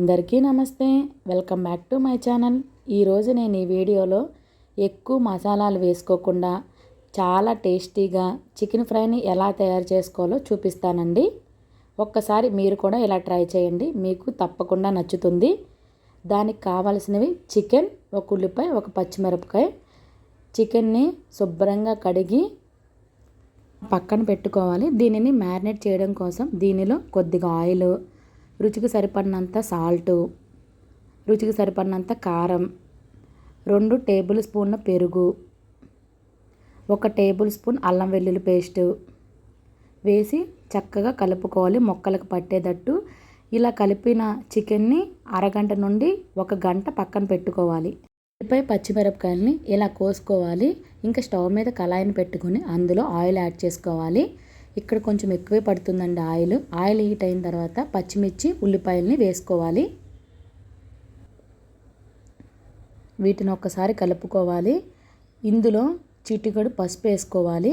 అందరికీ నమస్తే. Welcome back to my channel. ఈరోజు నేను ఈ వీడియోలో ఎక్కువ మసాలాలు వేసుకోకుండా చాలా టేస్టీగా చికెన్ ఫ్రైని ఎలా తయారు చేసుకోవాలో చూపిస్తానండి. ఒక్కసారి మీరు కూడా ఇలా ట్రై చేయండి. మీకు తప్పకుండా నచ్చుతుంది. దానికి కావాల్సినవి చికెన్ ఒక ఉల్లిపాయ ఒక పచ్చిమిరపకాయ. చికెన్ని శుభ్రంగా కడిగి పక్కన పెట్టుకోవాలి. దీనిని మ్యారినేట్ చేయడం కోసం దీనిలో కొద్దిగా ఆయిల్ రుచికి సరిపడినంత సాల్టు రుచికి సరిపడినంత కారం రెండు టేబుల్ స్పూన్ల పెరుగు ఒక టేబుల్ స్పూన్ అల్లం వెల్లుల్లి పేస్టు వేసి చక్కగా కలుపుకోవాలి మొక్కలకు పట్టేటట్టు. ఇలా కలిపిన చికెన్ని అరగంట నుండి ఒక గంట పక్కన పెట్టుకోవాలి. ఉల్లిపాయ పచ్చిమిరపకాయలని ఇలా కోసుకోవాలి. ఇంకా స్టవ్ మీద కళాయిని పెట్టుకొని అందులో ఆయిల్ యాడ్ చేసుకోవాలి. ఇక్కడ కొంచెం ఎక్కువే పడుతుందండి ఆయిల్. ఆయిల్ హీట్ అయిన తర్వాత పచ్చిమిర్చి ఉల్లిపాయల్ని వేసుకోవాలి. వీటిని ఒక్కసారి కలుపుకోవాలి. ఇందులో చిటికడు పసుపు వేసుకోవాలి.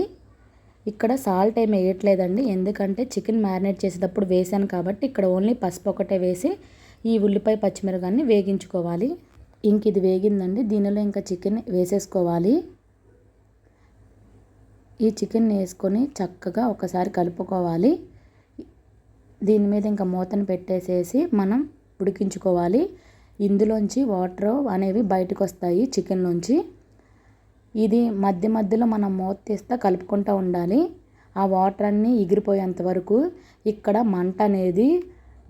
ఇక్కడ సాల్ట్ ఏమి వేయట్లేదండి. ఎందుకంటే చికెన్ మ్యారినేట్ చేసేటప్పుడు వేసాను కాబట్టి ఇక్కడ ఓన్లీ పసుపు ఒకటే వేసి ఈ ఉల్లిపాయ పచ్చిమిరకాన్ని వేగించుకోవాలి. ఇంక ఇది వేగిందండి. దీనిలో ఇంకా చికెన్ వేసేసుకోవాలి. ఈ చికెన్ వేసుకొని చక్కగా ఒకసారి కలుపుకోవాలి. దీని మీద ఇంకా మూతను పెట్టేసేసి మనం ఉడికించుకోవాలి. ఇందులోంచి వాటర్ అనేవి బయటకు వస్తాయి చికెన్ నుంచి. ఇది మధ్య మధ్యలో మనం మూత తీస్తే కలుపుకుంటూ ఉండాలి. ఆ వాటర్ అన్నీ ఎగిరిపోయేంత వరకు ఇక్కడ మంట అనేది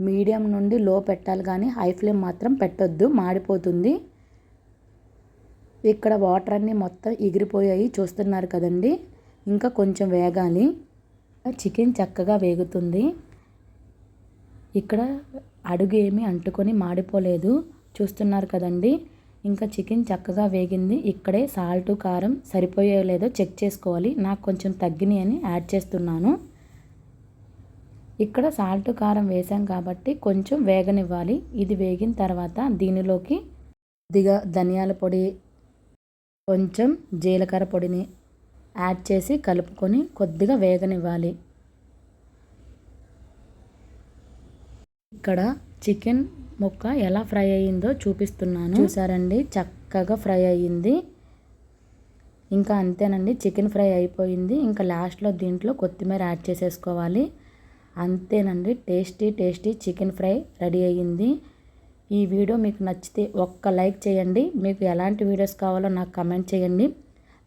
మీడియం నుండి లో పెట్టాలి కానీ హై ఫ్లేమ్ మాత్రం పెట్టొద్దు మాడిపోతుంది. ఇక్కడ వాటర్ అన్నీ మొత్తం ఎగిరిపోయాయి చూస్తున్నారు కదండి. ఇంకా కొంచెం వేగాలి. చికెన్ చక్కగా వేగుతుంది. ఇక్కడ అడుగు ఏమీ అంటుకొని మాడిపోలేదు. చూస్తున్నారు కదండి? ఇంకా చికెన్ చక్కగా వేగింది. ఇక్కడే సాల్ట్ కారం సరిపోయే లేదో చెక్ చేసుకోవాలి. నాకు కొంచెం తగ్గినాయి అని యాడ్ చేస్తున్నాను. ఇక్కడ సాల్ట్ కారం వేసాం కాబట్టి కొంచెం వేగనివ్వాలి. ఇది వేగిన తర్వాత దీనిలోకి కొద్దిగా ధనియాల పొడి కొంచెం జీలకర్ర పొడిని యాడ్ చేసి కలుపుకొని కొద్దిగా వేగనివ్వాలి. ఇక్కడ చికెన్ ముక్క ఎలా ఫ్రై అయ్యిందో చూపిస్తున్నాను. చూసారండి? చక్కగా ఫ్రై అయ్యింది. ఇంకా అంతేనండి చికెన్ ఫ్రై అయిపోయింది. ఇంకా లాస్ట్లో దీంట్లో కొత్తిమీర యాడ్ చేసేసుకోవాలి. అంతేనండి tasty tasty chicken fry ready అయ్యింది. ఈ వీడియో మీకు నచ్చితే ఒక్క లైక్ చేయండి. మీకు ఎలాంటి వీడియోస్ కావాలో నాకు కమెంట్ చేయండి.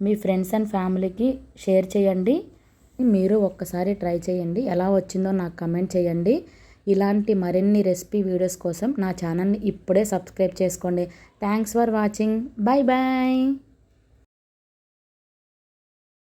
మీ ఫ్రెండ్స్ అండ్ ఫ్యామిలీకి షేర్ చేయండి. మీరు ఒక్కసారి ట్రై చేయండి. ఎలా వచ్చిందో నాకు కమెంట్ చేయండి. ఇలాంటి మరిన్ని రెసిపీ వీడియోస్ కోసం నా ఛానల్ని ఇప్పుడే సబ్స్క్రైబ్ చేసుకోండి. Thanks for watching. Bye bye